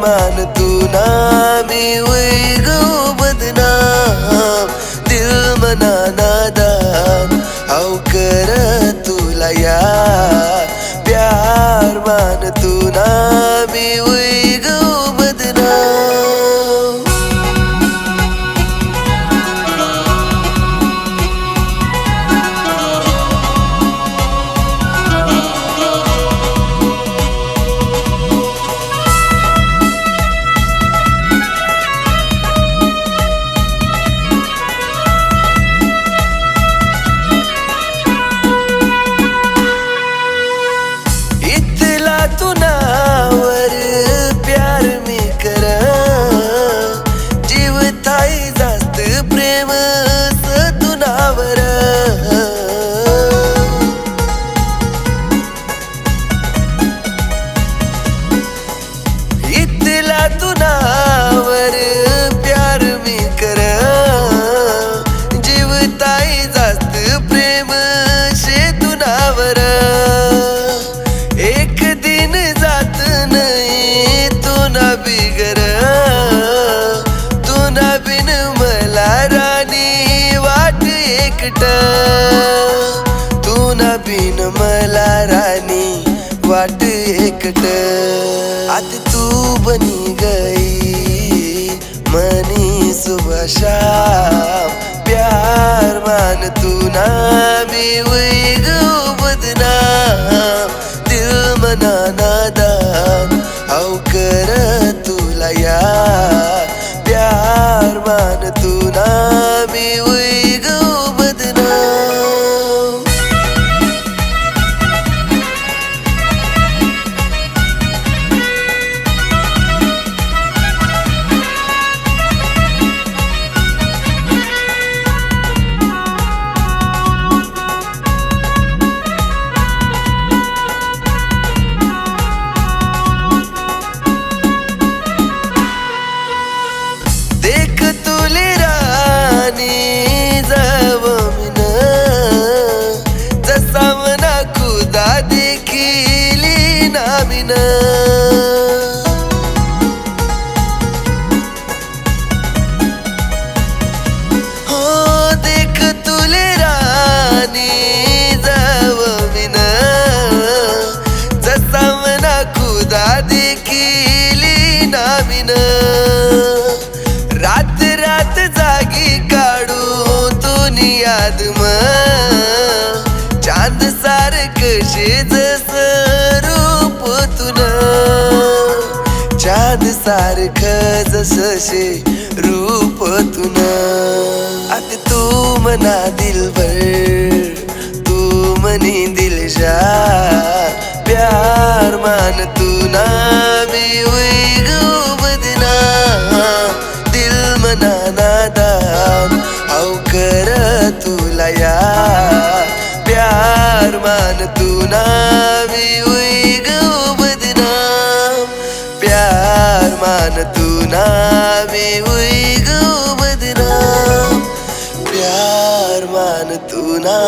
मान तू मी तू ना बिन मला राणी वाट एकट. आत तू बनी गई मनी सुभाषा प्यार मान तू ना भी वही गो बदनाम दिल मना दान औ कर नामिन रात रात जागी काढू तुनी याद म. चांद सारख जस रूप तुन. चांद सारख जसशे रूप तुन. आता तू मना दिलभर तू मनी दिलशा प्यार मान तू ना. नावी तू ना गो बदनाम। प्यार मान तू ना मी गो बदनाम। प्यार मान तू ना